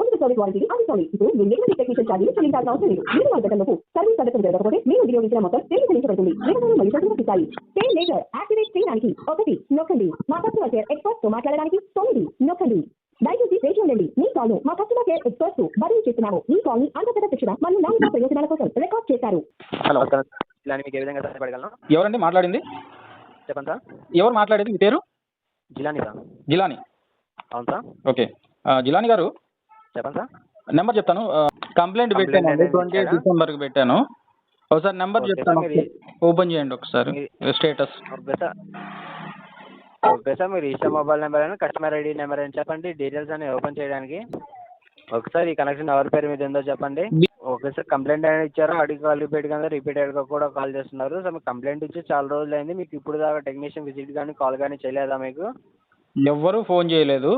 ఉన్నత సర్వీస్ వారంటీని అందించాలి ఇప్పుడు మీరు ఎటువంటి టెక్నీషియన్ ఛార్జీలు చెల్లించాల్సిన అవసరం లేదు. మీరు వారి సర్వీస్ జరగకపోతే మీరు వినియోగించిన మొత్తం తిరిగి చెల్లించబడుతుంది. నిబంధనలు మరియు షరతులు ఇస్తాయి పే లేటర్ యాక్టివేట్ చేయడానికి ఒకటి నొక్కండి. మా కస్టమర్ కేర్ ఎక్స్పర్ట్తో మాట్లాడడానికి తొమ్మిది నొక్కండి. దయచేసి వేచి ఉండండి. మీ కాల్ను మా కస్టమర్ కేర్ ఎక్స్పర్ట్తో బదిలీ చేస్తున్నాము. ఈ కాల్ని అంతర్గత శిక్షణ మరియు నాణ్యత ప్రయోజనాల కోసం రికార్డ్ చేశారు హలో. ఇలా మీకు ఏ విధంగా సహాయపడగలను? ఎవరండి మాట్లాడింది? చెప్పండి సార్. ఎవరు మాట్లాడేది? మీ పేరు? జిలానీ సార్. జిలాని. అవును సార్. ఓకే. జిలాని గారు చెప్పండి సార్. నెంబర్ చెప్తాను. కంప్లైంట్ పెట్టాను ట్వంటీ ఎయిట్? డిసెంబర్కి పెట్టాను. ఒకసారి నెంబర్ చెప్తాను. ఓపెన్ చేయండి ఒకసారి. Status. Okay sir. Okay sir మీరు ఇష్టం మొబైల్ నెంబర్ అని కస్టమర్ ఐడి నెంబర్ అని చెప్పండి. డీటెయిల్స్ అన్ని ఓపెన్ చేయడానికి. ఒకసారి ఈ కనెక్షన్ ఎవరి పేరు మీద ఉందో చెప్పండి. ఓకే సార్ కంప్లైంట్ అనేది ఇచ్చారు అడిగి రిపీట్గా రిపీటెడ్గా కూడా కాల్ చేస్తున్నారు. సార్ మీకు కంప్లైంట్ ఇచ్చి చాలా రోజులు అయింది మీకు ఇప్పుడు దాకా టెక్నీషియన్ విజిట్ కానీ కాల్ కానీ చేయలేదా మీకు? ఎవ్వరూ ఫోన్ చేయలేదు.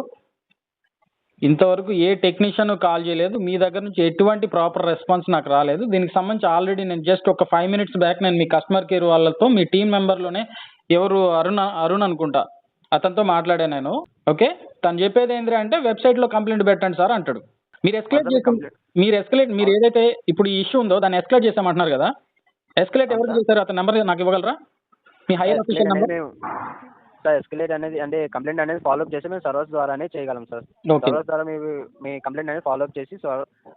ఇంతవరకు ఏ టెక్నీషియన్ కాల్ చేయలేదు. మీ దగ్గర నుంచి ఎటువంటి ప్రాపర్ రెస్పాన్స్ నాకు రాలేదు. దీనికి సంబంధించి ఆల్రెడీ నేను జస్ట్ ఒక ఫైవ్ మినిట్స్ బ్యాక్ నేను మీ కస్టమర్ కేర్ వాళ్ళతో మీ టీం మెంబర్లోనే ఎవరు అరుణ్ అరుణ్ అనుకుంటా అతనితో మాట్లాడాను నేను. ఓకే? తను చెప్పేది ఏంటి అంటే వెబ్సైట్లో కంప్లైంట్ పెట్టండి సార్ అంటాడు. మీరు ఎస్కలేట్ చేసి మీరు ఎస్కలేట్ మీరు ఏదైతే ఇప్పుడు ఈ ఇష్యూ ఉందో దాన్ని ఎస్కలేట్ చేసామంటున్నారు కదా. ఎస్కలేట్ ఎవరు? చేశారు? అతని నెంబర్ నాకు ఇవ్వగలరా? మీ higher officer number? Sir escalate అనేది అంటే కంప్లైంట్ అనేది ఫాలోఅప్ చేసి మేము సర్వర్స్ ద్వారానే చేయగలం సార్. సర్వర్స్ ద్వారా మీ మీ కంప్లైంట్ అనేది ఫాలోఅప్ చేసి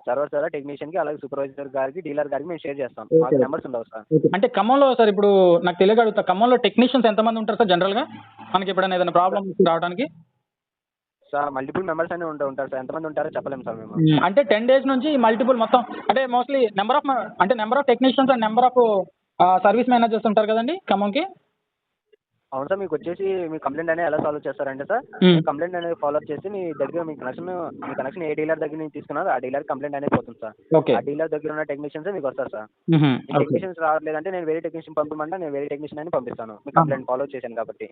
సర్వర్స్ ద్వారా టెక్నీషియన్కి అలాగే సూపర్వైజర్ గారికి డీలర్ గారికి మేము షేర్ చేస్తాం. మాకు. నెంబర్స్ ఉండవు సార్. అంటే ఖమ్మంలో సార్ ఇప్పుడు నాకు తెలియక అడుగుతా ఖమ్మంలో టెక్నీషియన్స్ ఎంతమంది ఉంటారు సార్ జనరల్గా? మనకి ఎప్పుడైనా ఏదైనా ప్రాబ్లమ్ రావడానికి? సార్ మల్టిపుల్ మెంబర్స్ అనే ఉంటా ఉంటారు సార్. ఎంతమంది ఉంటారో చెప్పలేము సార్ మేము. అంటే టెన్ డేస్ నుంచి మల్టిపుల్ మొత్తం అంటే మోస్ట్లీ నెంబర్ ఆఫ్ అంటే number of technicians and number of service managers ఉంటారు కదండి ఖమ్మంకి? అవును సార్ మీకు వచ్చేసి మీ కంప్లైంట్ అనేది ఎలా సాల్వ్ చేస్తారంటే సార్ Hmm. కంప్లైంట్ అనేది ఫాలోఅప్ చేసి మీ దగ్గర మీ కనెక్షన్ మీ కనెక్షన్ ఏ డీలర్ దగ్గర నుంచి తీసుకున్నారో ఆ డీలర్ కంప్లైంట్ అనేది పోతుంది సార్. ఓకే. ఆ డీలర్ దగ్గర ఉన్న టెక్నీషియన్స్ మీకు వస్తారు సార్. మీ టెక్నీషియన్స్ రావట్లేదంటే నేను వేరే టెక్నీషియన్ పంపమంటే నేను వేరే టెక్నీషియన్ అని పంపిస్తాను. మీ కంప్లైంట్ ఫాలో చేశాను కాబట్టి.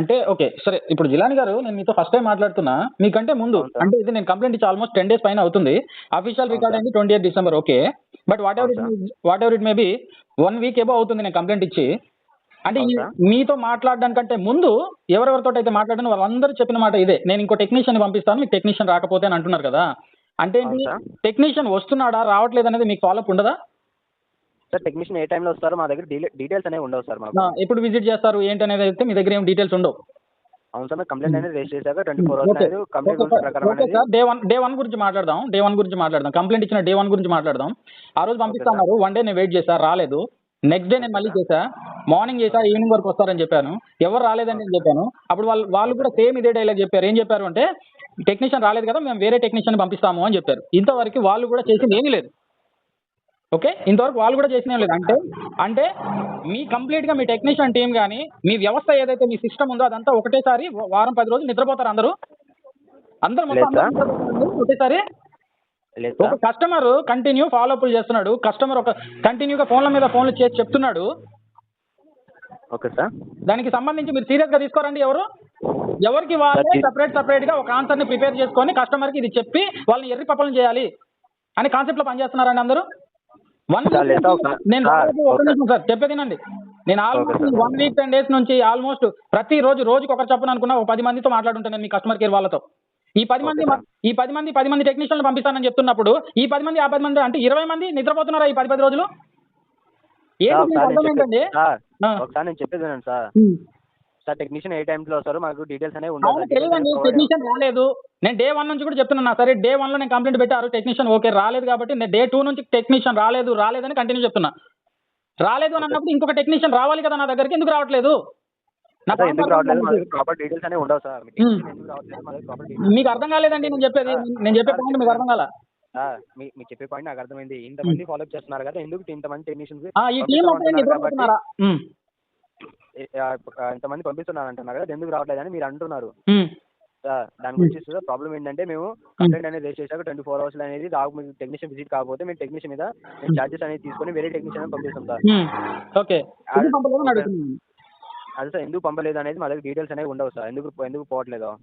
అంటే ఓకే. సరే ఇప్పుడు జిలాని గారు నేను మీతో ఫస్ట్ టైం మాట్లాడుతున్నా. మీకంటే ముందు. అంటే ఇది నేను కంప్లైంట్ ఇచ్చి ఆల్మోస్ట్ టెన్ డేస్ పైన అవుతుంది. Official record. అయింది twenty eight December okay. But whatever whatever it may be one week above అవుతుంది నేను కంప్లైంట్ ఇచ్చి. అంటే. మీతో మాట్లాడడానికంటే ముందు ఎవరెవరితో అయితే మాట్లాడానో వాళ్ళందరూ చెప్పిన మాట ఇదే. నేను ఇంకో టెక్నీషియన్ పంపిస్తాను మీకు టెక్నీషియన్ రాకపోతే అని అంటున్నారు కదా. అంటే. టెక్నీషియన్ వస్తున్నాడా రావట్లేదు అనేది మీకు ఫాలోఅప్ ఉండదా? సార్ టెక్నీషియన్ ఏ టైంలో వస్తారో మా దగ్గర డీటెయిల్స్ అనేవి ఉండవు సార్ ఎప్పుడు విజిట్ చేస్తారు ఏంటి అనేది అయితే మీ దగ్గర ఏం డీటెయిల్స్ ఉండవు. అవును సార్ కంప్లైంట్ అనేది రేస్ చేశాక ట్వంటీ ఫోర్ అవర్స్ కంప్లైంట్ ప్రకారం డే వన్ డే వన్ గురించి మాట్లాడదాం డే వన్ గురించి మాట్లాడదాం. కంప్లైంట్ ఇచ్చిన డే వన్ గురించి మాట్లాడదాం. ఆ రోజు పంపిస్తున్నారు వన్ డే నేను వెయిట్ చేశా రాలేదు. నెక్స్ట్ డే నేను మళ్ళీ చేశా. మార్నింగ్ చేశా ఈవినింగ్ వరకు వస్తారని చెప్పాను. ఎవరు రాలేదని నేను చెప్పాను. అప్పుడు వాళ్ళు వాళ్ళు కూడా సేమ్ ఇదే డైలాగ్ చెప్పారు. ఏం చెప్పారు అంటే టెక్నీషియన్ రాలేదు కదా మేము వేరే టెక్నీషియన్ పంపిస్తాము అని చెప్పారు. ఇంతవరకు వాళ్ళు కూడా చేసింది ఏమీ లేదు. ఓకే? ఇంతవరకు వాళ్ళు కూడా చేసిన లేదు. అంటే అంటే మీ కంప్లీట్గా మీ టెక్నీషియన్ టీం కానీ మీ వ్యవస్థ ఏదైతే మీ సిస్టమ్ ఉందో అదంతా ఒకటేసారి వారం పది రోజులు నిద్రపోతారు అందరూ. అందరూ మొత్తం లేదా? అందరూ నిద్రపోతారు ఒకటేసారి లేదు ఒక కస్టమర్ కంటిన్యూ ఫాలో అప్లు చేస్తున్నాడు. కస్టమర్ ఒక కంటిన్యూగా ఫోన్ల మీద ఫోన్లు చేసి చెప్తున్నాడు. Okay sir. దానికి సంబంధించి మీరు సీరియస్గా తీసుకోరండి ఎవరు? ఎవరికి వాళ్ళే సపరేట్ సపరేట్గా ఒక ఆన్సర్ని ప్రిపేర్ చేసుకొని కస్టమర్కి ఇది చెప్పి వాళ్ళని ఎర్రి పప్పలం చేయాలి అనే కాన్సెప్ట్లో పనిచేస్తున్నారండి అందరూ? వన్ నేను సార్, రాలేదు, ఒక ఒక- నిమిషం సార్ చెప్పేది వినండి నేను almost. One week ten days నుంచి ఆల్మోస్ట్ ప్రతి రోజు రోజుకి ఒకరు చొప్పున అనుకున్నా ఒక పది మందితో మాట్లాడుంటాను నేను మీ కస్టమర్ కేర్ వాళ్ళతో. ఈ పది మంది. ఈ పది మంది పది మంది టెక్నీషియన్లు పంపిస్తానని చెప్తున్నప్పుడు ఈ పది మంది ఆ పది మంది అంటే ఇరవై మంది నిద్రపోతున్నారా ఈ పది పది రోజులు? సార్, ఏంటండి. ఒకసారి నేను చెప్పేది టెక్నీషియన్ ఏ టైంలో వస్తారో మాకు డీటెయిల్స్ అనేవి అవును ఉండవు తెలియదండి. టెక్నీషియన్ రాలేదు. నేను డే వన్ నుంచి కూడా చెప్తున్నా సరే డే వన్లో నేను కంప్లైంట్ పెట్టారు టెక్నీషియన్ ఓకే రాలేదు కాబట్టి నేను డే టూ నుంచి టెక్నీషియన్ రాలేదు రాలేదని కంటిన్యూ చెప్తున్నా. రాలేదు అని అన్నప్పుడు ఇంకొక టెక్నీషియన్ రావాలి కదా నా దగ్గరికి ఎందుకు రావట్లేదు? ఎందుకు రావట్లేదు? ప్రాపర్ డీటెయిల్స్ అనేవి ఉండవు సార్. మీకు అర్థం కాలేదండి నేను చెప్పేది. నేను చెప్పే పాయింట్ మీకు అర్థం కాల? సార్ మీ మీరు చెప్పే పాయింట్ నాకు అర్థమైంది. ఇంతమంది ఫాలో అప్ చేస్తున్నారు కదా ఎందుకు ఇంతమంది టెక్నీషియన్స్ ఈ టీం ఇంతమంది పంపిస్తున్నారు అంటున్నారు కదా ఎందుకు రావట్లేదు అని మీరు అంటున్నారు. దాని గురించి ప్రాబ్లం ఏంటంటే మేము కంప్లైంట్ అనేది రేస్ చేశాక ట్వంటీ ఫోర్ అవర్స్ అనేది రాకు మీకు టెక్నీషియన్ విజిట్ కాకపోతే మేము టెక్నీషియన్ మీద చార్జెస్ అనేది తీసుకొని వేరే టెక్నీషియన్ పంపిస్తాం సార్. ఓకే. అదే సార్ ఎందుకు పంపలేదు అనేది మా దగ్గర డీటెయిల్స్ అనేవి ఉండవు సార్. ఎందుకు ఎందుకు పోవట్లేదు?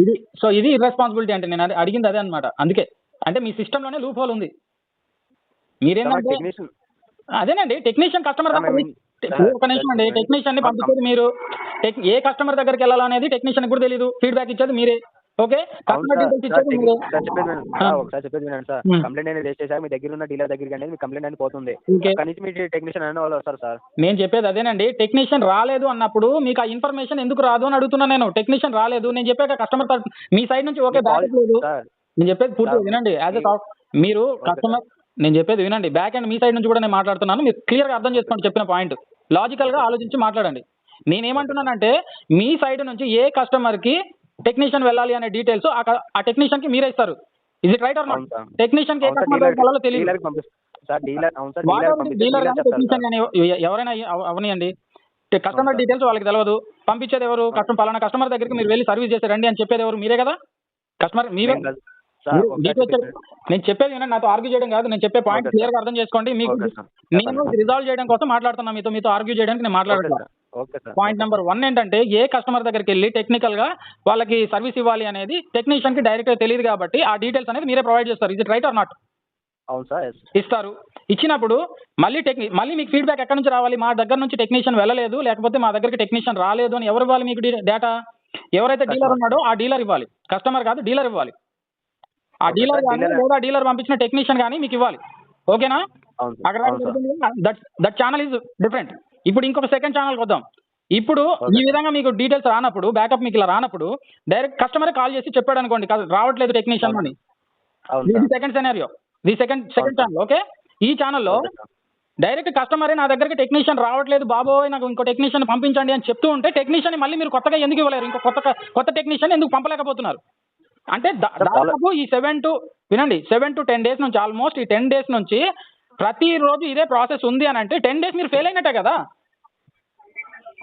ఇది సో ఇది ఇర్రెస్పాన్సిబిలిటీ అంటే నేను అడి- అడిగింది అదే అన్నమాట. అందుకే. అంటే మీ సిస్టంలోనే లూప్ హోల్ ఉంది. మీరేంటంటే టెక్నీషియన్ అదేనండి. టెక్నీషియన్ కస్టమర్ ఒక నిమిషం అండి. టెక్నీషియన్ని పంపించేది మీరు. ఏ కస్టమర్ దగ్గరికి వెళ్ళాలో అనేది టెక్నీషియన్ కూడా తెలియదు ఫీడ్బ్యాక్ ఇచ్చేది మీరే. ఓకే? Customer sir. ఒకసారి చెప్పేది వినండి. కంప్లైంట్ అనేది రేస్ చేశాక మీ దగ్గర ఉన్న డీలర్ దగ్గరికి అనేది మీ కంప్లైంట్ అనేది పోతుంది. మీ టెక్నీషియన్ వాళ్ళు వస్తారు సార్. నేను చెప్పేది అదేనండి. టెక్నీషియన్ రాలేదు అన్నప్పుడు మీకు ఆ ఇన్ఫర్మేషన్ ఎందుకు రాదు అని అడుగుతున్నా నేను. టెక్నీషియన్ రాలేదు. నేను చెప్పాక కస్టమర్ మీ సైడ్ నుంచి ఓకే లేదు. సార్. నేను చెప్పేది పూర్తిగా సార్, వినండి. యాజ్ ఎ మీరు కస్టమర్ నేను చెప్పేది వినండి. బ్యాక్ అండ్ మీ సైడ్ నుంచి కూడా నేను మాట్లాడుతున్నాను. మీరు క్లియర్గా అర్థం చేసుకోండి చెప్పిన పాయింట్. లాజికల్గా ఆలోచించి మాట్లాడండి. నేనేమంటున్నానంటే మీ సైడ్ నుంచి ఏ కస్టమర్కి టెక్నీషియన్ వెళ్ళాలి అనే డీటెయిల్స్ ఆ టెక్నీషియన్కి మీరే ఇస్తారు. ఇది right or not dealer dealer dealer dealer dealer technician కానీ ఎవ- ఎవరైనా అవ- అవనియండి. కస్టమర్. డీటెయిల్స్ వాళ్ళకి తెలియదు పంపించేది ఎవరు? కస్టమర్ పలానా కస్టమర్ దగ్గరికి మీరు వెళ్ళి సర్వీస్ చేసి రండి అని చెప్పేది ఎవరు? మీరే కదా? కస్టమర్ మీరే? నేను చెప్పేది నాతో ఆర్గ్యూ చేయడం కాదు. నేను చెప్పే పాయింట్ క్లియర్గా అర్థం చేసుకోండి. మీకు నేను. రిజాల్వ్ చేయడం కోసం మాట్లాడుతున్నా. మీతో మీతో ఆర్గ్యూ చేయడానికి నేను మాట్లాడట్లేదు సార్. పాయింట్ నెంబర్ వన్ ఏంటంటే ఏ కస్టమర్ దగ్గరికి వెళ్ళి టెక్నికల్గా వాళ్ళకి సర్వీస్ ఇవ్వాలి అనేది టెక్నీషియన్కి డైరెక్ట్గా తెలియదు కాబట్టి ఆ డీటెయిల్స్ అనేది మీరే ప్రొవైడ్ చేస్తారు. ఇది రైట్ ఆర్ నాట్ అవును సార్ ఇస్తారు. ఇచ్చినప్పుడు మళ్ళీ టెక్ని మళ్ళీ మీకు ఫీడ్బ్యాక్ ఎక్కడి నుంచి రావాలి? మా దగ్గర నుంచి టెక్నీషియన్ వెళ్ళలేదు లేకపోతే మా దగ్గరికి టెక్నీషియన్ రాలేదు అని ఎవరు ఇవ్వాలి మీకు డేటా ఎవరైతే డీలర్. ఉన్నాడో ఆ డీలర్ ఇవ్వాలి. కస్టమర్ కాదు డీలర్ ఇవ్వాలి. ఆ డీలర్. కానీ లేదా డీలర్ పంపించిన టెక్నీషియన్ కానీ మీకు ఇవ్వాలి. ఓకేనా? అక్కడ that that channel is different ఇప్పుడు ఇంకొక సెకండ్ ఛానల్కి వద్దాం ఇప్పుడు. ఈ విధంగా మీకు డీటెయిల్స్ రానప్పుడు బ్యాకప్ మీకు ఇలా రానప్పుడు డైరెక్ట్ కస్టమర్ కాల్ చేసి చెప్పాడు అనుకోండి "కాదు, రావట్లేదు టెక్నీషియన్ అని. సెకండ్ సెనారియో ఇది సెకండ్ సెకండ్. ఛానల్ ఓకే ఈ ఛానల్లో డైరెక్ట్ కస్టమరే నా దగ్గరికి టెక్నీషియన్ రావట్లేదు బాబోయ్ నాకు ఇంకో టెక్నీషియన్ పంపించండి అని చెప్తూ ఉంటే టెక్నీషియన్ మళ్ళీ మీరు కొత్తగా ఎందుకు ఇవ్వలేరు? ఇంకో కొత్త కొత్త టెక్నీషియన్ ఎందుకు పంపలేకపోతున్నారు? అంటే దా- దాదాపు ఈ సెవెన్ టు వినండి సెవెన్ టు టెన్ డేస్ నుంచి ఆల్మోస్ట్ ఈ టెన్ డేస్ నుంచి ప్రతిరోజు ఇదే ప్రాసెస్ ఉంది అని అంటే టెన్ డేస్ మీరు ఫెయిల్ అయినట్టే కదా.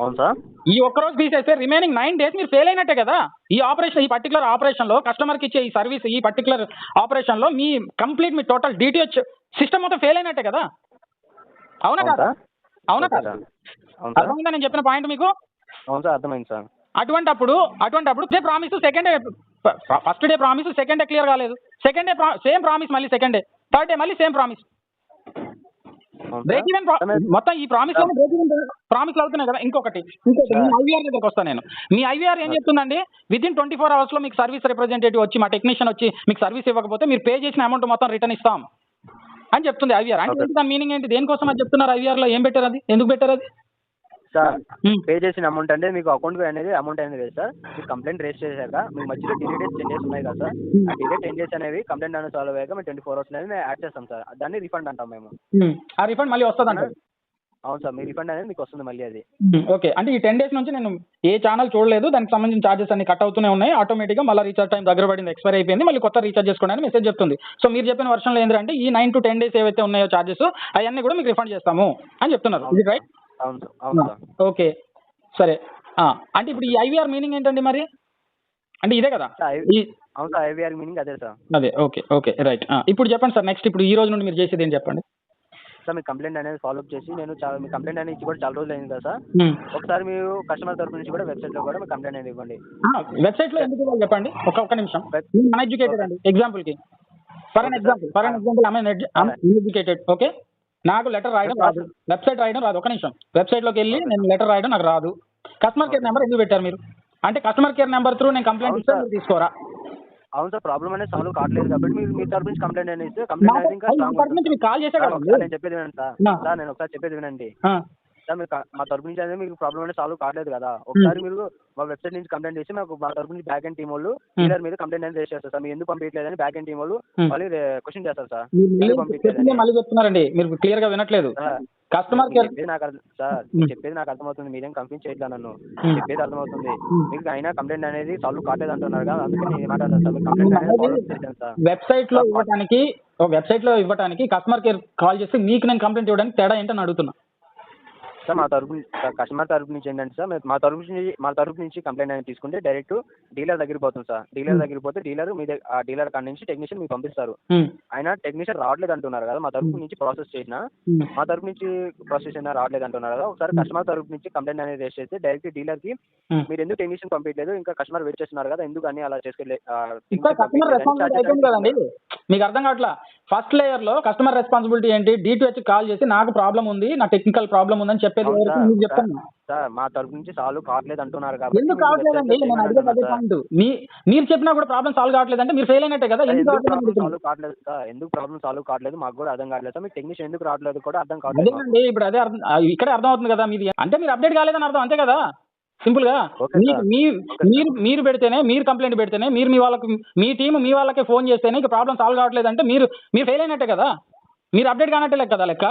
అవును సార్. ఈ ఒక్క రోజు తీసేస్తే రిమైనింగ్ నైన్ డేస్ మీరు ఫెయిల్ అయినట్టే కదా. ఈ ఆపరేషన్ ఈ పర్టికులర్ ఆపరేషన్లో కస్టమర్కి ఇచ్చే ఈ సర్వీస్ ఈ పర్టికులర్ ఆపరేషన్లో మీ కంప్లీట్ మీ టోటల్ డిటిహెచ్ సిస్టమ్ మొత్తం ఫెయిల్ అయినట్టే కదా. అవునా కదా? అవునా కదా? అర్థమైందా నేను చెప్పిన పాయింట్ మీకు? అవును సార్ అర్థమైంది సార్. అటువంటి అప్పుడు అటువంటి అప్పుడు day promise second day first day promise second day clear కాలేదు సెకండ్ డే సేమ్ ప్రామిస్ మళ్ళీ సెకండ్ డే థర్డ్ డే మళ్ళీ సేమ్ ప్రామిస్ బ్రేక్ ఈవెన్ మొత్తం ఈ ప్రామిస్ బ్రేక్ ఈవెన్ ప్రామిస్ అవుతున్నాయి కదా ఇంకొకటి. ఇంకొకటి మీ ఐవీఆర్ దగ్గరకు వస్తాను నేను. మీ ఐవీఆర్ ఏం చెప్తుందండి? విత్ ఇన్ ట్వంటీ ఫోర్ అవర్స్లో మీకు సర్వీస్ రిప్రజెంటేటివ్ వచ్చి మా టెక్నీషియన్ వచ్చి మీకు సర్వీస్ ఇవ్వకపోతే మీరు పే చేసిన అమౌంట్ మొత్తం రిటర్న్ ఇస్తాం. అని చెప్తుంది ఐవీఆర్ అంటే దాని మీనింగ్ ఏంటి? దేనికోసం అది చెప్తున్నారు ఐవీఆర్లో? ఏం పెట్టారు అది? ఎందుకు పెట్టారు అది? సార్. పే చేసిన అమౌంట్ అంటే మీకు అకౌంట్ అనేది అమౌంట్ అనేది లేదు సార్. మీకు కంప్లైంట్ రేస్ చేశాక మీకు మధ్యలో డిలే డేస్ టెన్ డేస్ ఉన్నాయి కదా సార్. ఆ డిలే టెన్ డేస్ అనేవి కంప్లైంట్ అనేది సాల్వ్ అయ్యాక మేము ట్వంటీ ఫోర్ అవర్స్ అనేది మేము యాడ్ చేస్తాం సార్. దాన్ని రిఫండ్ అంటాం మేము. ఆ రిఫండ్ మళ్ళీ వస్తుంది అంటారు? అవును సార్ మీ రిఫండ్ అనేది మీకు వస్తుంది మళ్ళీ అది. ఓకే. అంటే ఈ టెన్ డేస్ నుంచి నేను ఏ ఛానల్ చూడలేదు దానికి సంబంధించిన చార్జెస్ అన్ని కట్ అవుతూనే ఉన్నాయి. ఆటోమేటిక్గా మళ్ళీ రీఛార్జ్ టైం దగ్గర పడింది ఎక్స్పైర్ అయిపోయింది మళ్ళీ కొత్త రీఛార్జ్ చేసుకోండి మెసేజ్ చెప్తుంది. సో మీరు చెప్పిన వర్షన్లో ఏంటంటే ఈ నైన్ టు టెన్ డేస్ ఏవైతే ఉన్నాయో చార్జెస్ అవన్నీ కూడా మీకు రిఫండ్ చేస్తాము అని చెప్తున్నారు. రైట్ అవును సార్. అవును సార్. ఓకే. సరే. అంటే ఇప్పుడు ఈ ఐవీఆర్ మీనింగ్ ఏంటండి మరి? అంటే ఇదే కదా? అవును సార్ ఐవీఆర్ మీనింగ్ అదే సార్. అదే ఓకే ఓకే రైట్. ఇప్పుడు చెప్పండి సార్ నెక్స్ట్ ఇప్పుడు ఈ రోజు నుండి మీరు చేసేది ఏం చెప్పండి? సార్ మీ కంప్లైంట్ అనేది ఫాలో అప్ చేసి నేను చాలా మీ కంప్లైంట్ అనేది ఇచ్చి కూడా చాలా రోజులు అయింది కదా సార్. ఒకసారి మీరు కస్టమర్ తరపు నుంచి కూడా వెబ్సైట్లో కూడా మీ కంప్లైంట్ అనేది ఇవ్వండి. వెబ్సైట్లో ఎందుకు చెప్పండి? ఒక ఒక్క నిమిషం. అండి ఎగ్జాంపుల్కి. For an example for an. Example uneducated okay? నాకు లెటర్ రాయడం రాదు. వెబ్సైట్ రాయడం రాదు. ఒక నిమిషం. వెబ్సైట్లోకి వెళ్ళి. నేను లెటర్ రాయడం నాకు రాదు. Customer care. నెంబర్ ఎందుకు పెట్టారు మీరు? అంటే కస్టమర్ కేర్ నెంబర్ త్రూ నేను కంప్లైంట్ ఇస్తే. మీరు తీసుకోరా? అవును సార్. ప్రాబ్లం అనేది సాల్వ్ కావట్లేదు కాబట్టి మీరు మీ తరపు నుంచి కంప్లైంట్ అనేది కంప్లైంట్ అనేది ఇంకా కాల్ చేసే నేను చెప్పేది వినండి సార్. నేను ఒకసారి చెప్పేది వినండి. సార్ మీరు మా తరపు నుంచి అనేది మీకు ప్రాబ్లం అనేది సాల్వ్ కావట్లేదు కదా. ఒకసారి మీరు మా వెబ్సైట్ నుంచి కంప్లైంట్ చేసి మాకు మా తరపు నుంచి బ్యాక్ అండ్ టీం వాళ్ళు డీలర్ మీద కంప్లైంట్ అనేది రేస్ చేస్తారు సార్. మీరు ఎందుకు పంపించలేదని బ్యాక్ అండ్ టీం వాళ్ళు Hmm. మళ్ళీ క్వశ్చన్ చేస్తారు సార్. మీరు మళ్ళీ చెప్తున్నారండి. మీరు క్లియర్గా వినట్లేదు. కస్టమర్ మీరు కేర్ నాకు అర్థం సార్ Hmm. చెప్పేది నాకు అర్థమవుతుంది. మీరేం కన్ఫ్యూజ్ చేయట్లేదు నన్ను. Hmm. చెప్పేది అర్థమవుతుంది. Hmm. మీకు అయినా కంప్లైంట్ అనేది సాల్వ్ కావట్లేదు అంటున్నారు కదా. అందుకే నేను మాట్లాడతాను సార్. కంప్లైంట్ అనేది సార్. వెబ్సైట్లో ఇవ్వడానికి వెబ్సైట్లో ఇవ్వడానికి కస్టమర్ కేర్ కాల్ చేసి మీకు నేను కంప్లైంట్ ఇవ్వడానికి తేడా ఏంటని అడుగుతున్నా. సార్ మా తరపు కస్టమర్ తరపు నుంచి ఏంటంటే సార్ మా తరపు నుంచి మా తరపు నుంచి కంప్లైంట్ అనేది తీసుకుంటే డైరెక్ట్ డీలర్ దగ్గరికి పోతుంది సార్. Dealer Hmm. దగ్గరికి పోతే డీలర్ మీ దగ్గర ఆ డీలర్ కాడ నుంచి టెక్నీషియన్ మీకు పంపిస్తారు. ఆయన టెక్నీషియన్ రావట్లేదు అంటున్నారు కదా మా తరపు నుంచి ప్రాసెస్ చేసిన మా తరపు నుంచి ప్రాసెస్ అయినా రావట్లేదు అంటున్నారు కదా ఒకసారి Hmm. కస్టమర్ తరపు నుంచి కంప్లైంట్ అనేది రేస్ చేస్తే డైరెక్ట్ డీలర్కి ఉమ్. మీరు ఎందుకు టెక్నీషియన్ పంపించలేదు ఇంకా కస్టమర్ వెయిట్ చేస్తున్నారు కదా ఎందుకు అని అలా కదండి. మీకు అర్థం కావట్లా? ఫస్ట్ లేయర్లో కస్టమర్ రెస్పాన్సిబిలిటీ ఏంటి? D2H కాల్ చేసి నాకు ప్రాబ్లం ఉంది నా టెక్నికల్ ప్రాబ్లం ఉందని చెప్పేది ఎవరికి మీకు చెప్తాను. సార్ మా తరపు నుంచి సాల్వ్ కావట్లేదు అంటున్నారు కాబట్టి ఎందుకు మీరు కావట్లేదండి నేను అడిగేది అదే చేయమని పాయింట్ మీ మీరు చెప్పినా కూడా ప్రాబ్లం సాల్వ్ కావట్లేదంటే మీరు ఫెయిల్ అయినట్టే కదా ఎందుకు కావట్లేదు సాల్వ్ కావట్లేదు సార్? ఎందుకు ప్రాబ్లం సాల్వ్ కావట్లేదు? మాకు కూడా అర్థం కావట్లేదు సార్. మీ టెక్నీషియన్ ఎందుకు రావట్లేదు కూడా అర్థం కావట్లేదు. అదేనండి ఇప్పుడు అదే అర్థం ఇక్కడే అర్థం అవుతుంది కదా మీది. అంటే మీరు అప్డేట్ కాలేదని అర్థం అంతే కదా? సింపుల్గా ఓకే మీ. మీరు మీరు పెడితేనే మీరు కంప్లైంట్ పెడితేనే మీరు మీ వాళ్ళకి మీ టీం మీ వాళ్ళకే ఫోన్ చేస్తేనే ఇక ప్రాబ్లం సాల్వ్ కావట్లేదు అంటే మీరు మీరు ఫెయిల్ అయినట్టే కదా? మీరు అప్డేట్ కానట్టే లెక్క కదా లెక్క?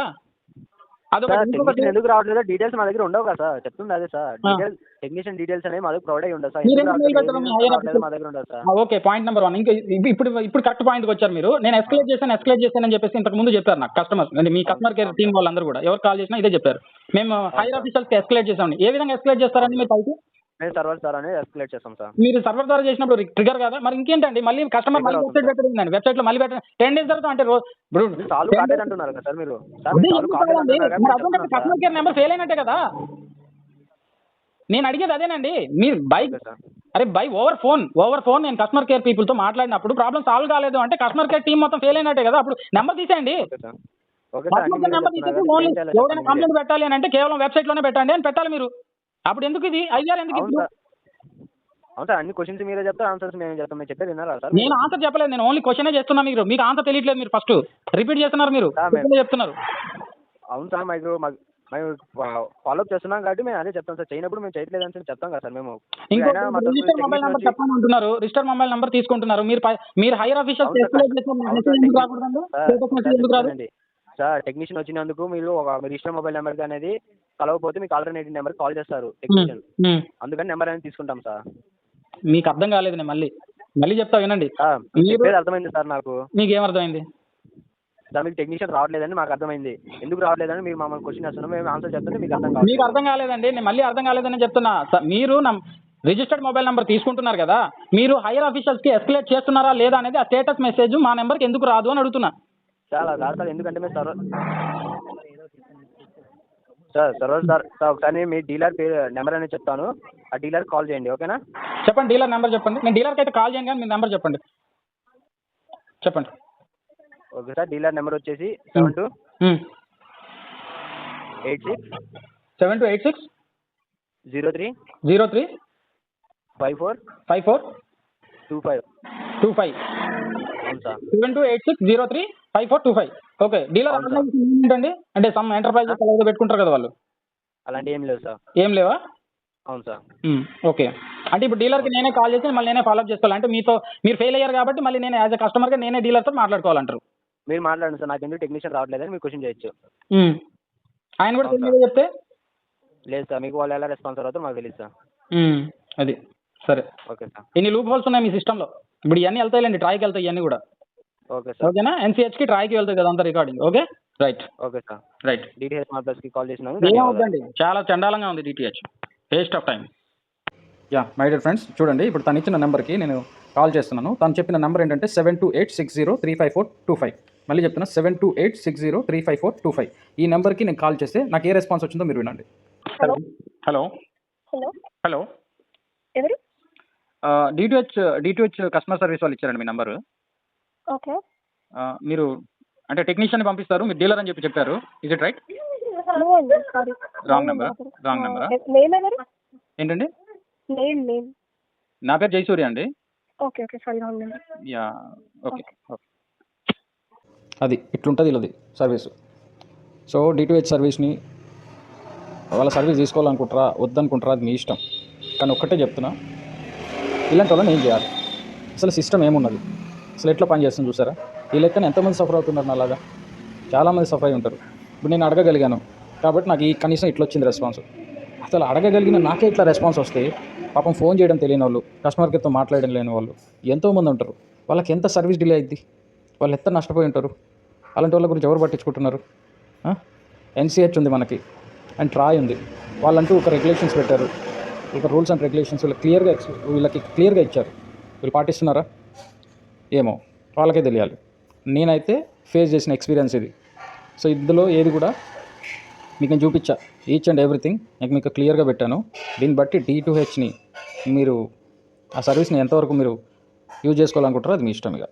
టెక్నీషియన్ ఎందుకు రావట్లేదు? డీటెయిల్స్ మా దగ్గర ఉండవు కదా సార్. చెప్తుంది అదే సార్. డీటెయిల్స్ టెక్నీషియన్ డీటెయిల్స్ అనేవి మా దగ్గర ప్రొవైడ్ అయ్యి ఉండదు సార్. మీ దగ్గర ఉండదు sir. Okay point number one ఇంకా ఇప్పు- ఇప్పుడు ఇప్పుడు కరెక్ట్ పాయింట్కి వచ్చారు మీరు. నేను ఎస్కలేట్ చేశాను ఎస్కలేట్ చేశానని చెప్పేసి ఇంతకు ముందు చెప్పారు నాకు కస్టమర్ అంటే మీ కస్టమర్ కేర్ టీం వాళ్ళందరూ కూడా. ఎవరు కాల్ చేసినా ఇదే చెప్పారు. మేము హైర్ ఆఫీసర్స్కి ఎస్కలేట్ చేసామండి ఏ విధంగా ఎస్కలేట్ చేస్తారండి మీరు పైకి? మేము సర్వర్ ఎస్కలేట్ చేస్తాం సార్. మీరు సర్వర్ ద్వారా చేసినప్పుడు ట్రిగర్ కదా? మరి ఇంకేంటండి? మళ్ళీ కస్టమర్ మళ్ళీ వెబ్సైట్ పెట్టండి వెబ్సైట్లో మళ్ళీ పెట్టండి? టెన్ డేస్ తర్వాత అంటే రోజు సాల్వ్ 10 కాలేదు అంటున్నారు కదా సార్ మీరు. కస్టమర్ కేర్ నెంబర్ ఫెయిల్ అయినట్టే కదా? నేను అడిగేది అదేనండి. మీరు బై ఓకే సార్. అరే by over phone over phone నేను కస్టమర్ కేర్ పీపుల్తో మాట్లాడినప్పుడు ప్రాబ్లం సాల్వ్ కాలేదు అంటే కస్టమర్ కేర్ టీం మొత్తం ఫెయిల్ అయినట్టే కదా? అప్పుడు నెంబర్ తీసేయండి. ఎవరైనా. కంప్లైంట్ పెట్టాలి అని అంటే కేవలం వెబ్సైట్లోనే పెట్టండి అని పెట్టాలి మీరు. అప్పుడు ఎందుకు ఇది ఐఆర్ ఎందుకు అవును సార్. అవును సార్ అన్ని క్వశ్చన్స్ మీరే చెప్తారు ఆన్సర్స్ మేము చెప్తాం. మీరు చెప్పేది విన్నారా సార్? నేను ఆన్సర్ చెప్పలేదు. నేను ఓన్లీ క్వశ్చనే చేస్తున్నా మీరు. మీకు ఆన్సర్ తెలియట్లేదు మీరు ఫస్ట్ రిపీట్ చేస్తున్నారు మీరు. సార్, మేము- క్వశ్చనే చెప్తున్నారు. అవును సార్ మాకు మాకు మేము ఫాలోఅప్ చేస్తున్నాం కాబట్టి మేము అదే చెప్తాం సార్. చేయనప్పుడు మేము చేయట్లేదు అని చెప్పి చెప్తాం కదా సార్ మేము. ఇంకో అయినా మా తరఫు నుంచి రిజిస్టర్ మొబైల్ technician నెంబర్ వచ్చి- చెప్పండి అంటున్నారు. రిజిస్టర్ మొబైల్ నెంబర్ తీసుకుంటున్నారు. మీరు పై- మీరు హైయర్ ఆఫీషియల్స్ అవును సార్, ఎస్కలేట్ చేసిన అవును మెసేజ్ సార్, ఎందుకు రాకూడదండి? ఎందుకు రాదు? చెప్తానండి. సార్ టెక్నీషియన్ వచ్చినందుకు మీరు ఒక మీ రిజిస్టర్ మొబైల్ నెంబర్ అనేది కలవకపోతే మీకు ఆల్టర్నేటివ్ నెంబర్ కాల్ చేస్తారు టెక్నీషియన్. అందుకని నెంబర్ అనేది తీసుకుంటాం సార్ మీకు అర్థం కాలేదు నేను మళ్ళీ. మళ్ళీ చెప్తా వినండి. మీరు- అర్థమైంది సార్ నాకు. మీకు ఏమర్థమైంది సార్ మీకు టెక్నీషియన్ రావట్లేదని మాకు అర్థమైంది. ఎందుకు రావట్లేదని మీరు మమ్మల్ని క్వశ్చన్ చేస్తున్నాం మేము ఆన్సర్ చెప్తుంటే మీకు అర్థం మీకు అర్థం కాలేదండి నేను మళ్ళీ అర్థం కాలేదని చెప్తున్నా. మీరు రిజిస్టర్డ్ మొబైల్ నెంబర్ తీసుకుంటున్నారు కదా మీరు హైయర్ ఆఫీషియల్స్కి ఎస్కలేట్ చేస్తున్నారా లేదా అనేది ఆ స్టేటస్ మెసేజ్ మా నెంబర్కి ఎందుకు రాదు అని అడుగుతున్నా. చాలా రాదు సార్ ఎందుకంటే మేము server sir server sir sir ఒకసారి మీ డీలర్ పేరు నెంబర్ అనేది చెప్తాను. ఆ డీలర్ కాల్ చేయండి ఓకేనా? చెప్పండి డీలర్ నెంబర్ చెప్పండి. నేను డీలర్కి అయితే కాల్ చేయను కానీ మీ నెంబర్ చెప్పండి. చెప్పండి. ఓకే సార్ డీలర్ నెంబర్ వచ్చేసి seven two eight six seven two eight six zero three zero three five four five four two five two five sir. Seven two eight six zero three five four two five. Okay dealer ఏంటండి? అంటే some enterprises అలాగే పెట్టుకుంటారు కదా వాళ్ళు. అలాంటి ఏం లేదు sir. ఏం లేవా? అవును సార్. ఓకే. అంటే ఇప్పుడు డీలర్కి నేనే కాల్ చేసి మళ్ళీ నేనే ఫాలోఅప్ చేసుకోవాలి. అంటే మీతో మీరు ఫెయిల్ అయ్యారు కాబట్టి మళ్ళీ నేను యాజ్ అ కస్టమర్గా నేనే డీలర్తో మాట్లాడుకోవాలంటారు. మీరు మాట్లాడండి సార్. నాకు ఎందుకు టెక్నీషియన్ రావట్లేదని మీరు క్వశ్చన్ చేయొచ్చు. ఆయన కూడా తెలియదు చెప్తే? లేదు సార్. మీకు వాళ్ళు ఎలా రెస్పాన్స్ అవుతారో మాకు తెలియదు సార్. అది. సరే. Okay sir. ఇన్ని లూప్ హోల్స్ ఉన్నాయి మీ సిస్టంలో ఇప్పుడు ఇవన్నీ వెళ్తాయిలేండి ట్రాయ్కి వెళ్తాయి ఇవన్నీ కూడా. Okay sir. ఓకేనా? ఎన్సీహెచ్కి ట్రాయ్కి వెళ్తాయి కదా అంతా recording. Okay? Right. Okay sir. Right. DTH మా ప్లస్కి కాల్ చేసినాను చాలా చండాలంగా ఉంది DTH. Waste of time yeah my dear friends చూడండి ఇప్పుడు తను ఇచ్చిన నెంబర్కి నేను కాల్ చేస్తున్నాను. తను చెప్పిన నెంబర్ ఏంటంటే seven two eight six zero three five four two five. మళ్ళీ చెప్తున్నా seven two eight six zero three five four two five. ఈ నెంబర్కి నేను కాల్ చేస్తే నాకు ఏ రెస్పాన్స్ వచ్చిందో మీరు వినండి. హలో. హలో. హలో. హలో. ఎవరు? డిటిహెచ్ డిటిహెచ్ కస్టమర్ సర్వీస్ వాళ్ళు ఇచ్చారండి మీ నెంబరు. ఓకే. మీరు అంటే టెక్నీషియన్ పంపిస్తారు మీరు డీలర్ అని చెప్పి చెప్పారు. ఇజ్ ఇట్ రైట్ నో అండి sorry. Wrong number? Wrong number. ఆ? నేమ్ ఎవరు? ఏంటండి? Name name. నా పేరు జయసూర్య అండి. Okay okay sorry wrong number yeah okay okay. అది ఇట్లుంటుంది వీళ్ళది సర్వీస్. సో డిటిహెచ్ సర్వీస్ని వాళ్ళ సర్వీస్ తీసుకోవాలనుకుంటారా వద్దనుకుంటారా అది మీ ఇష్టం. కానీ ఒక్కటే చెప్తున్నా ఇలాంటి వాళ్ళని ఏం చేయాలి? అసలు సిస్టమ్ ఏమున్నది? అసలు ఎట్లా పని చేస్తుంది చూసారా? ఈ లెక్కన ఎంతమంది సఫర్ అవుతున్నారు నాలాగా చాలామంది సఫర్ అయి ఉంటారు. ఇప్పుడు నేను అడగగలిగాను. కాబట్టి నాకు ఈ కనీసం ఇట్లా వచ్చింది రెస్పాన్స్ అసలు అడగగలిగిన నాకే ఇట్లా రెస్పాన్స్ వస్తే పాపం ఫోన్ చేయడం తెలియని వాళ్ళు కస్టమర్ కేర్తో మాట్లాడడం లేని వాళ్ళు ఎంతోమంది ఉంటారు. వాళ్ళకి ఎంత సర్వీస్ డిలే అయింది వాళ్ళు ఎంత నష్టపోయి ఉంటారు? అలాంటి వాళ్ళ గురించి ఎవరు పట్టించుకుంటున్నారు? ఎన్సీహెచ్ ఉంది మనకి. అండ్ ట్రాయ్ ఉంది. వాళ్ళంటూ ఒక రెగ్యులేషన్స్ పెట్టారు. ఒక రూల్స్ అండ్ రెగ్యులేషన్స్ వీళ్ళకి క్లియర్గా ఎక్స్ వీళ్ళకి క్లియర్గా ఇచ్చారు. వీళ్ళు పాటిస్తున్నారా? ఏమో వాళ్ళకే తెలియాలి. నేనైతే ఫేస్ చేసిన ఎక్స్పీరియన్స్ ఇది. సో ఇందులో ఏది కూడా మీకు నేను చూపించా. ఈచ్ అండ్ ఎవ్రీథింగ్ నేను మీకు క్లియర్గా పెట్టాను. దీన్ని బట్టి డీ టు హెచ్ని మీరు ఆ సర్వీస్ని ఎంతవరకు మీరు యూజ్ చేసుకోవాలనుకుంటారో అది మీ ఇష్టం ఇక.